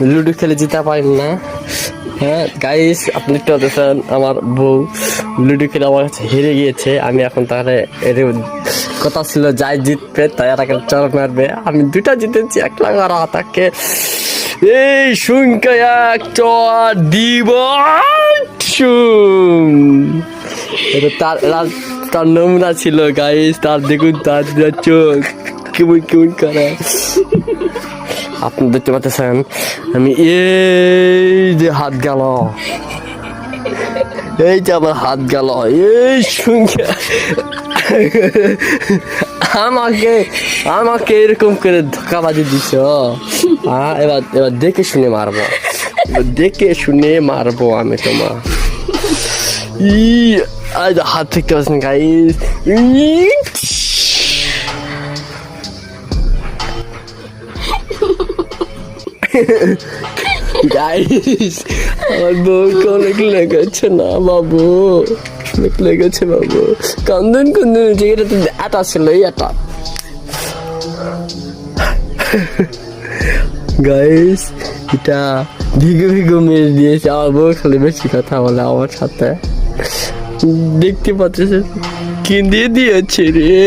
Ludo খেলে জিতে পারেন না। হ্যাঁ গাইস আপনি একটু দেখেন আমার বউ লুডো খেলে আমার কাছে হেরে গিয়েছে। আমি এখন তাহলে এর কথা ছিল, যাই জিতবে, তাই আর একটা চর মারবে। আমি দুটা জিতেছি, এক লাখ আর তাকে এই শুনকে এক চর দিব এটা তার তার নমুনা ছিল গাইস তার দেখুন, তার চোখ। কেমন কেমন করে? আপনি দেখতে পাচ্ছেন, আমি এই যে হাত গেল। এই যে আমার হাত গেল। এই সঙ্গে আমাকে আমাকে এরকম করে ধোকাবাজি দিছ? হ্যাঁ এবার এবার দেখে শুনে মারবো। দেখে শুনে মারবো আমি তোমার। ই, আজ হাত থেকে পাচ্ছেন গাইস গাইস আমার বউকে অনেক লেগেছে না, বাবু? অনেক লেগেছে, বাবু। কান্দন কান্দন যে এটা তো এটা ছিল এটা গাইস এটা ভিগু ভিগু মেরে দিয়েছে, আমার বউ খালি বেশি কথা বলে আমার সাথে। দেখতে পাচ্ছিস কিনে দিয়েছে রে।